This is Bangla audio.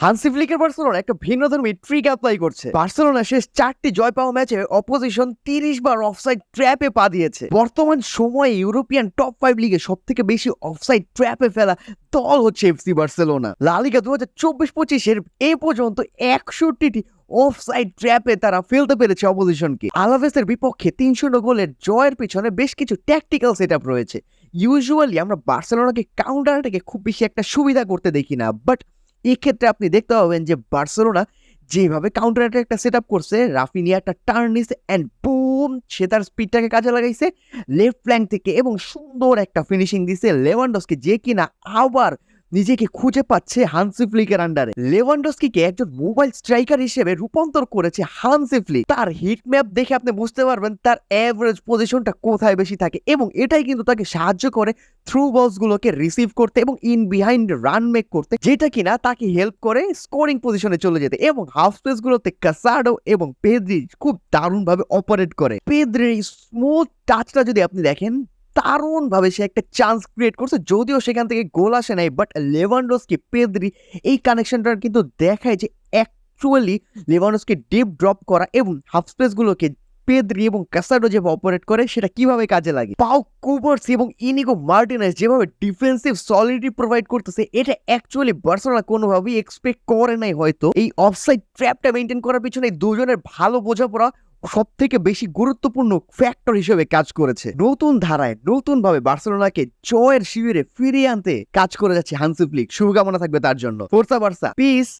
হানসি ফ্লিকের বার্সেলোনা একটা ভিন্ন ধর্মী ট্রিক অ্যাপ্লাই করছে। বার্সেলোনা শেষ চারটি জয় পাওয়া ম্যাচে অপোজিশন তিরিশ বার অফসাইড ট্র্যাপে পা দিয়েছে। বর্তমান সময়ে ইউরোপিয়ান টপ ফাইভ লিগে সব থেকে বেশি অফসাইড ট্র্যাপে ফেলা দল হচ্ছে এফসি বার্সেলোনা। লালিগা দু হাজার চব্বিশ পঁচিশের এ পর্যন্ত একষট্টিটি অফসাইড ট্র্যাপে তারা ফেলতে পেরেছে অপোজিশনকে আলাভেসের বিপক্ষে তিনশো গোলের জয়ের পিছনে বেশ কিছু ট্যাকটিক্যাল সেট রয়েছে। ইউজুয়ালি আমরা বার্সেলোনাকে কাউন্টার খুব বেশি একটা সুবিধা করতে দেখি না বাট এক্ষেত্রে আপনি দেখতে পাবেন যে বার্সেলোনা যেভাবে কাউন্টার অ্যাটাকটা সেট আপ করছে রাফিনিয়া একটা টার্ন নিছে অ্যান্ড বুম সে তার স্পিডটাকে কাজে লাগাইছে লেফট ফ্ল্যাঙ্ক থেকে এবং সুন্দর একটা ফিনিশিং দিছে লেভানডসকে যে কিনা আবার নিজেকে খুঁজে পাচ্ছে হানসি ফ্লিকের আন্ডারে লেভানডস্কিকে একজন মোবাইল স্ট্রাইকার হিসেবে রূপান্তর করেছে হানসি ফ্লিক তার হিট ম্যাপ দেখে আপনি বুঝতে পারবেন তার অ্যাভারেজ পজিশনটা কোথায় বেশি থাকে এবং এটাই কিন্তু তাকে সাহায্য করে থ্রু বলসগুলোকে রিসিভ করতে এবং ইন বিহাইন্ড রান মেক করতে, যেটা কিনা তাকে হেল্প করে স্কোরিং পজিশনে চলে যেতে এবং হাফ স্পেস গুলোতে কাসাডো এবং পেদ্রি খুব দারুণভাবে অপারেট করে। পেদ্রির স্মুথ টাচটা যদি আপনি দেখেন দারুণ ভাবে সে একটা চান্স ক্রিয়েট করছে, যদিও সেখান থেকে গোল আসে নাই বাট লেভানডোসকে পেদ্রি এই কানেকশনটা কিন্তু দেখায় যে অ্যাকচুয়ালি লেভানডোসকে ডিপ ড্রপ করা এবং হাফ স্পেসগুলোকে পেদ্রি এবং কাসাডো যেভাবে অপারেট করে, সেটা কীভাবে কাজে লাগে? পাও কুবার্স এবং ইনিগো মার্টিনেস যেভাবে ডিফেন্সিভ সলিডিটি প্রোভাইড করতেছে, এটা অ্যাকচুয়ালি বার্সেলোনা কোনোভাবেই এক্সপেক্ট করে নাই হয়তো। এই অফসাইড ট্র্যাপটা মেনটেন করার পিছনে দুজনের ভালো বোঝাপড়া সব থেকে বেশি গুরুত্বপূর্ণ ফ্যাক্টর হিসেবে কাজ করেছে। নতুন ধারায়, নতুনভাবে বার্সেলোনাকে জয়ের শিবিরে ফিরিয়ে আনতে কাজ করে যাচ্ছে হানসি ফ্লিক। শুভকামনা থাকবে তার জন্য। Forza Barca piece